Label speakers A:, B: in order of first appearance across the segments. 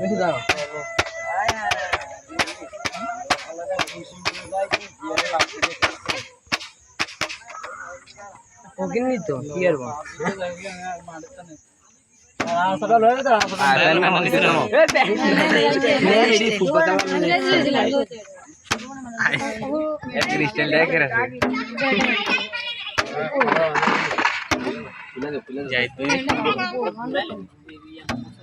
A: বেশি দাও ওকিনি তো কি আর বল সকাল হয়ে তো
B: তুই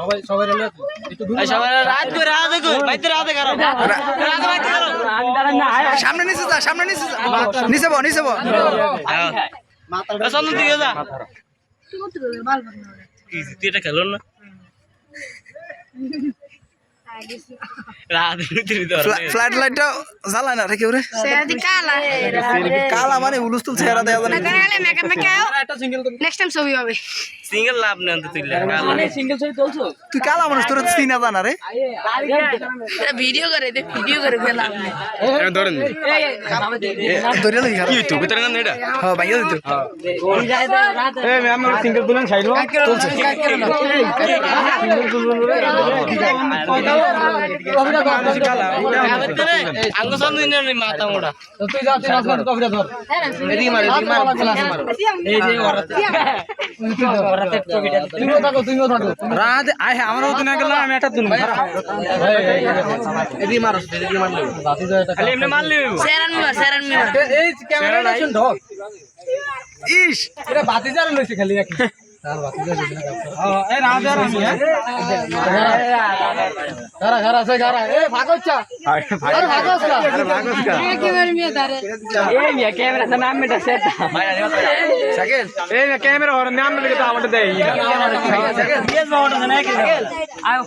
A: সবাই সবাই রে একটু দূরে
C: সবাই রাত করে রাত করে বাইতে রাত করো রাত বাইতে করো
B: সামনে নিচে যা সামনে নিচে যা। নিচে বো নিচে বো
C: সন্ধ্যা দিকে যা। কি তুই এটা খেলো না? রাত তুই তো
B: ফ্ল্যাট লাইটটা জ্বালায় না রে কেউ রে? কালা মানে উলুস্তুল চেহারা
D: নেক্সট টাইম ছবি হবে।
C: সিঙ্গেল লাভ নেন তো তুই
B: কালা মানুষ তোর চিনা জানা রে
D: ভিডিও করে দে ভিডিও করে ফেলাম
C: ধরেন
B: ধরে লই খারাপ
C: তুই ভিতরে না এটা
B: হ্যাঁ ভাইয়া দিত
A: এই ম্যাম সিঙ্গেল তুলেন খাইলো
B: চলছে
C: আঙ্গ মাথা মোড়া
A: তুই যা তুই কফিটা ধর এদিকে মার এদিকে মার মার এই যে
C: রাত আয় আমারও তো না গেল আমি একটা তুলব
A: এদিকে মার এদিকে মার বাতি যায় এটা
C: খালি এমনি মারলি
D: সেরান মিমার সেরান মিমার
A: এই ক্যামেরা শুন
B: ইস
A: এটা বাতি জ্বালানো খালি নাকি? তার বাতি জ্বালানো হ্যাঁ